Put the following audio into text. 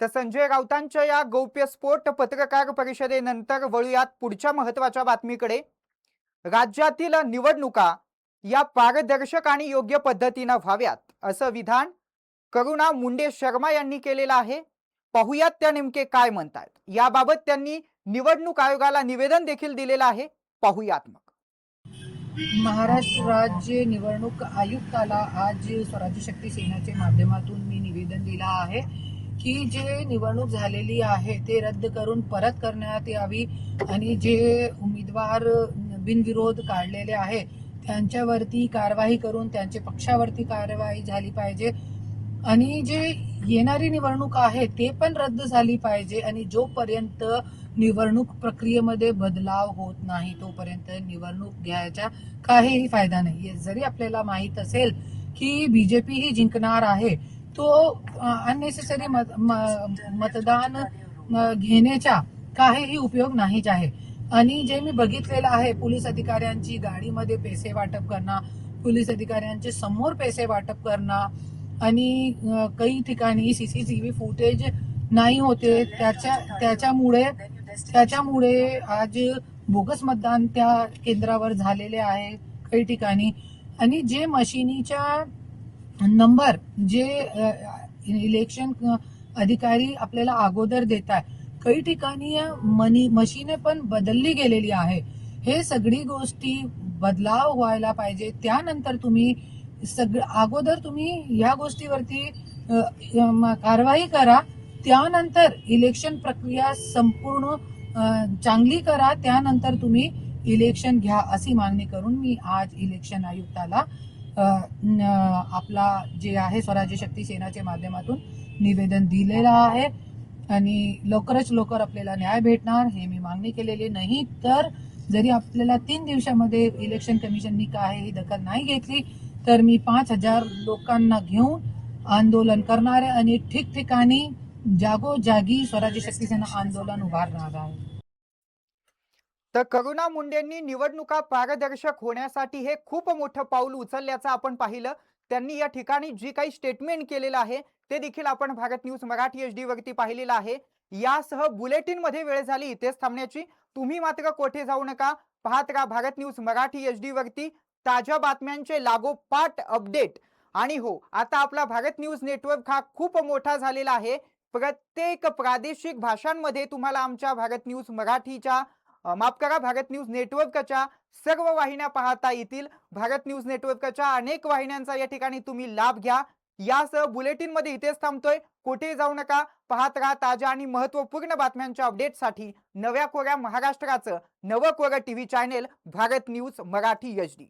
तर संजय राऊतांच्या या गौप्यस्फोट पत्रकार परिषदेनंतर वळूयात पुढच्या महत्त्वाच्या बातमीकडे. राज्यातील निवडणुका या पारदर्शक आणि योग्य पद्धतीनं व्हाव्यात असं विधान करुणा मुंडे शर्मा यांनी केलेलं आहे. पाहुयात त्या नेमके काय म्हणतायत. याबाबत त्यांनी निवडणूक आयोगाला निवेदन देखील दिलेलं आहे. पाहुयात मग. महाराष्ट्र राज्य निवडणूक आयुक्ताला आज स्वराज्य शक्ती सेनाच्या माध्यमातून मी निवेदन दिलं आहे. की जे निवडणूक झालेली आहे ते रद्द करून परत करण्यात यावी आणि जे उमेदवार बिनविरोध काढलेले आहे त्यांच्यावरती कारवाई करून त्यांचे पक्षावरती कारवाई झाली पाहिजे. आणि जे येणारी निवडणूक आहे ते पण रद्द झाली पाहिजे आणि जोपर्यंत निवडणूक प्रक्रियेमध्ये बदलाव होत नाही तोपर्यंत निवडणूक घ्यायचा काहीही फायदा नाही. जरी आपल्याला माहीत असेल की बीजेपी ही जिंकणार आहे तो अननेसेसरी मतदान घेण्याच्या घेण्याचा काहीही उपयोग नाहीच आहे. आणि जे मी बघितलेलं आहे पोलीस अधिकाऱ्यांची गाडीमध्ये पैसे वाटप करणं पोलीस अधिकाऱ्यांचे समोर पैसे वाटप करणं आणि काही ठिकाणी सीसीटीव्ही फुटेज नाही होते त्याच्या त्याच्यामुळे त्याच्यामुळे आज बोगस मतदान त्या केंद्रावर झालेले आहे काही ठिकाणी. आणि जे मशिनीच्या नंबर जे इलेक्शन अधिकारी आपल्याला अगोदर देत आहे काही ठिकाणी मनी मशीने पण बदलली गेलेली आहे. हे सगळी गोष्टी बदलाव व्हायला पाहिजे. त्यानंतर तुम्ही सगळं अगोदर तुम्ही या गोष्टीवरती कारवाई करा. त्यानंतर इलेक्शन प्रक्रिया संपूर्ण चांगली करा. त्यानंतर तुम्ही इलेक्शन घ्या अशी मागणी करून मी आज इलेक्शन आयुक्ताला आपला जे आहे स्वराज्य शक्ती सेनाच्या माध्यमातून निवेदन दिलेलं आहे. आणि लवकरच लवकर आपल्याला न्याय भेटणार हे मी मागणी केलेली नाही. तर जरी आपल्याला तीन दिवसामध्ये इलेक्शन कमिशननी काही दखल नाही घेतली तर मी पाच हजार लोकांना घेऊन आंदोलन करणार आहे. आणि ठिकठिकाणी जागोजागी स्वराज्य शक्ती सेना आंदोलन उभारणार आहे. तर करुणा मुंडेंनी निवडणुका पारदर्शक होण्यासाठी हे खूप मोठं पाऊल उचलल्याचं आपण पाहिलं. त्यांनी या ठिकाणी जी काही स्टेटमेंट केलेलं आहे ते देखील आपण Bharat news Marathi H D वरती पाहिलेलं आहे. यासह बुलेटिनमध्ये वेळ झाली इथेच थांबण्याची. तुम्ही मात्र कोठे जाऊ नका. पाहत राहा Bharat news Marathi H D वरती ताज्या बातम्यांचे लागोपाठ अपडेट आणि हो आता आपला भारत न्यूज नेटवर्क हा खूप मोठा झालेला आहे. प्रत्येक प्रादेशिक भाषांमध्ये तुम्हाला आमच्या भारत न्यूज मराठीच्या माफ करा भारत न्यूज नेटवर्कच्या सर्व वाहिन्या पाहता येतील. भारत न्यूज नेटवर्कच्या अनेक वाहिन्यांचा या ठिकाणी तुम्ही लाभ घ्या. यासह बुलेटिनमध्ये इथेच थांबतोय. कुठे जाऊ नका. पाहत राहा ताज्या आणि महत्त्वपूर्ण बातम्यांच्या अपडेटसाठी नव्या कोऱ्या महाराष्ट्राचं नवं कोरं TV channel Bharat news Marathi H D.